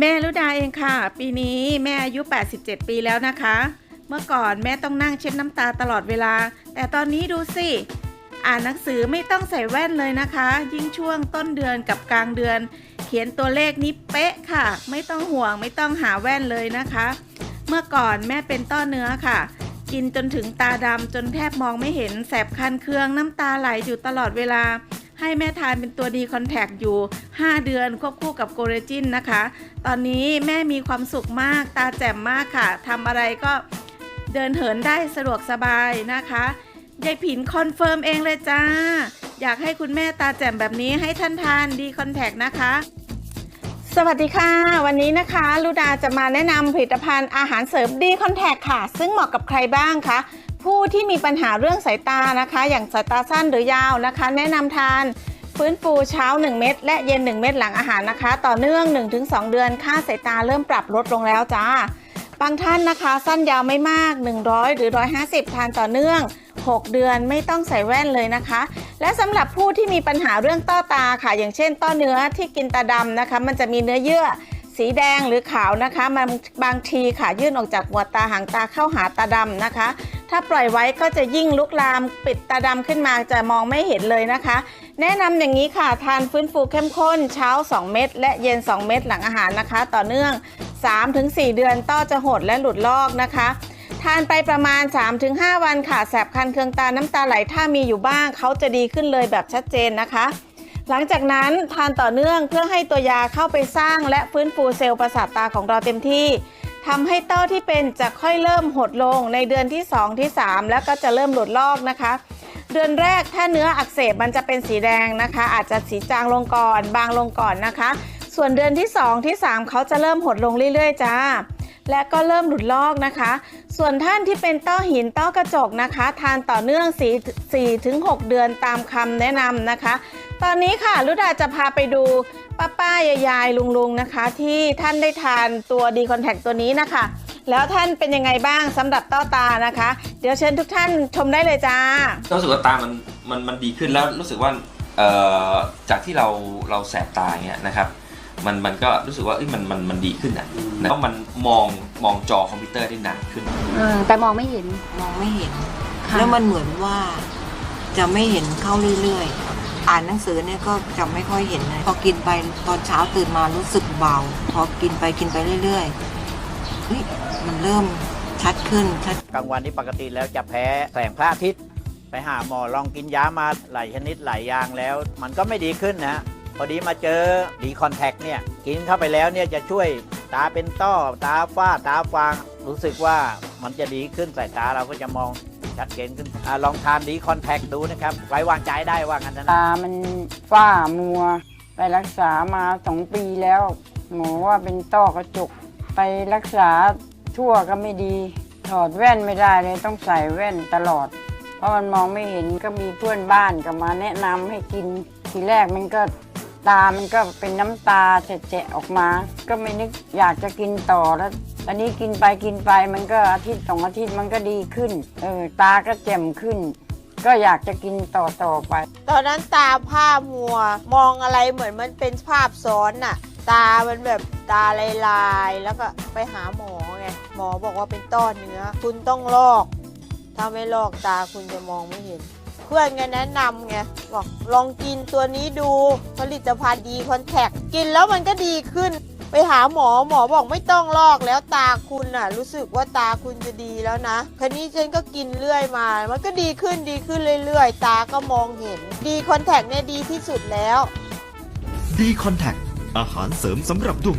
แม่รุดาเองค่ะ ปีนี้แม่อายุ 87 ปีแล้วนะคะ เมื่อก่อนแม่ต้องนั่งเช็ดน้ำตาตลอดเวลา แต่ตอนนี้ดูสิ อ่านหนังสือไม่ต้องใส่แว่นเลยนะคะ ยิ่งช่วงต้นเดือนกับกลางเดือน เขียนตัวเลขนี้เป๊ะค่ะ ไม่ต้องห่วงไม่ต้องหาแว่นเลยนะคะ เมื่อก่อนแม่เป็นต้อเนื้อค่ะ กินจนถึงตาดำจนแทบมองไม่เห็นแสบคันเคืองน้ำตาไหลอยู่ตลอดเวลา ให้แม่ทานเป็นตัวดีคอนแทคอยู่ 5 เดือนควบคู่กับโกเรจินนะคะ ตอนนี้แม่มีความสุขมากตาแจ่มมากค่ะทำอะไรก็เดินเหินได้สะดวกสบายนะคะยายผินคอนเฟิร์มเองเลยจ้า อยากให้คุณแม่ตาแจ่มแบบนี้ให้ท่านทานดีคอนแทคนะคะ สวัสดีค่ะ วันนี้นะคะลูดาจะมาแนะนำผลิตภัณฑ์อาหารเสริมดีคอนแทคค่ะ ซึ่งเหมาะกับใครบ้างคะ ผู้ที่มีปัญหาเรื่องสายตานะคะ อย่างสายตาสั้นหรือยาวนะคะ แนะนำทานฟื้นฟูเช้า 1 เม็ดและเย็น 1 เม็ดหลังอาหารนะคะ ต่อเนื่อง 1-2 เดือนค่าสายตาเริ่มปรับลดลงแล้วจ้าบางท่านนะคะ สั้นยาวไม่มาก 100 หรือ 150 ทานต่อเนื่อง 6 เดือนไม่ต้องใส่แว่นเลยนะคะ และสำหรับผู้ที่มีปัญหาเรื่องต้อตาค่ะ อย่างเช่น ต้อเนื้อที่กินตาดำนะคะ มันจะมีเนื้อเยื่อสีแดงหรือขาวนะคะ มันบางทีค่ะยื่นออกจากหัวตาหางตาเข้าหาตาดำนะคะ ถ้าปล่อยไว้ก็จะยิ่งลุกลามปิดตาดำขึ้นมาจะมองไม่เห็นเลยนะคะ แนะนำอย่างนี้ค่ะทานฟื้นฟูเข้มข้นเช้า 2 เม็ดและเย็น 2 เม็ดหลังอาหารนะคะ ต่อเนื่อง 3-4 เดือนต้อจะหดและหลุดลอกนะคะทานไปประมาณ 3-5 วันค่ะ แสบคันเคืองตาน้ำตาไหลถ้ามีอยู่บ้างเขาจะดีขึ้นเลยแบบชัดเจนนะคะ หลังจากนั้นทานต่อเนื่องเพื่อให้ตัวยาเข้าไปสร้างและฟื้นฟูเซลล์ประสาทตาของเราเต็มที่ ทำให้เต้อที่เป็นจะค่อยเริ่มหดลงในเดือนที่ 2 ที่ 3 แล้วก็จะเริ่มหลุดลอกนะคะ เดือนแรกถ้าเนื้ออักเสบมันจะเป็นสีแดงนะคะ อาจจะสีจางลงก่อน บางลงก่อนนะคะ ส่วนเดือนที่ 2 ที่ 3 เขาจะเริ่มหดลงเรื่อยๆจ้าและก็เริ่มหลุดลอกนะคะ ส่วนท่านที่เป็นต้อหินต้อกระจกนะคะ ทานต่อเนื่อง4 4ถึง6เดือนตามคำแนะนำนะคะ ตอนนี้ค่ะลุดาจะพาไปดูป้าป้ายายายลุงลุงนะคะ ที่ท่านได้ทานตัวดีคอนแทคตัวนี้นะคะ แล้วท่านเป็นยังไงบ้างสำหรับต้อตานะคะ เดี๋ยวเชิญทุกท่านชมได้เลยจ้ารู้สึกว่าตามันมันมันดีขึ้นแล้วรู้สึกว่าเอ่อจากที่เราเราแสบตาเงี้ยนะครับมันมันก็รู้สึกว่าเอ้ยมันมันมันดีขึ้นนะนะเพราะมันมองมองจอคอมพิวเตอร์ได้นานขึ้นเออแต่มองไม่เห็นมองไม่เห็นค่ะแล้วมันเหมือนว่าจะไม่เห็นเข้าเรื่อยๆ อ่านหนังสือเนี่ยก็จะไม่ค่อยเห็นเลยพอกินไปตอนเช้าตื่นมารู้สึกเบา พอกินไปกินไปเรื่อยๆเฮ้ยมันเริ่มชัดขึ้นชัดกลางวันนี้ปกติแล้วจะแพ้แสงพระอาทิตย์ ไปหาหมอลองกินยามาหลายชนิดหลายอย่างแล้ว มันก็ไม่ดีขึ้นนะพอดีมาเจอดีคอนแทคเนี่ยกินเข้าไปแล้วเนี่ยจะช่วยตาเป็นต้อตาฝ้าตาฟางรู้สึกว่ามันจะดีขึ้นสายตาเราก็จะมอง ชัดเจนขึ้นอาลองทานดีคอนแทคดูนะครับไว้วางใจได้ว่างั้นนะตามันฝ้ามัว ไปรักษามาสองปีแล้ว หมอว่าเป็นต้อกระจก ไปรักษาทั่วก็ไม่ดี ถอดแว่นไม่ได้เลยต้องใส่แว่นตลอด เพราะมันมองไม่เห็นก็มีเพื่อนบ้านก็มาแนะนำให้กิน ทีแรกมันก็ตา มันก็เป็นน้ำตาแฉะๆออกมา ก็ไม่นึกอยากจะกินต่อแล้ว อันนี้กินไปกินไปมันก็อาทิตย์สองอาทิตย์มันก็ดีขึ้น เออตาก็แจ่มขึ้น ก็อยากจะกินต่อต่อไป ตอนนั้นตาผ้ามัว มองอะไรเหมือนมันเป็นภาพซ้อนน่ะ ตามันแบบตาลายๆแล้วก็ไปหาหมอไงหมอบอกว่าเป็นต้อเนื้อ คุณต้องลอก ถ้าไม่ลอกตาคุณจะมองไม่เห็น เพื่อนไงแนะนำไงบอกลองกินตัวนี้ดูผลิตภัณฑ์ดีคอนแทคกินแล้วมันก็ดีขึ้น ไปหาหมอหมอบอกไม่ต้องลอกแล้วตาคุณน่ะ รู้สึกว่าตาคุณจะดีแล้วนะคันนี้ฉันก็กินเรื่อยมา มันก็ดีขึ้นดีขึ้นเรื่อยๆ ตาก็มองเห็น ดีคอนแทคเนี่ยดีที่สุดแล้ว ดีคอนแทคอาหารเสริมสำหรับดวง